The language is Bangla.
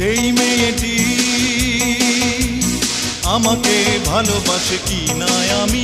সেই মেয়েটি আমাকে ভালোবাসে কি না আমি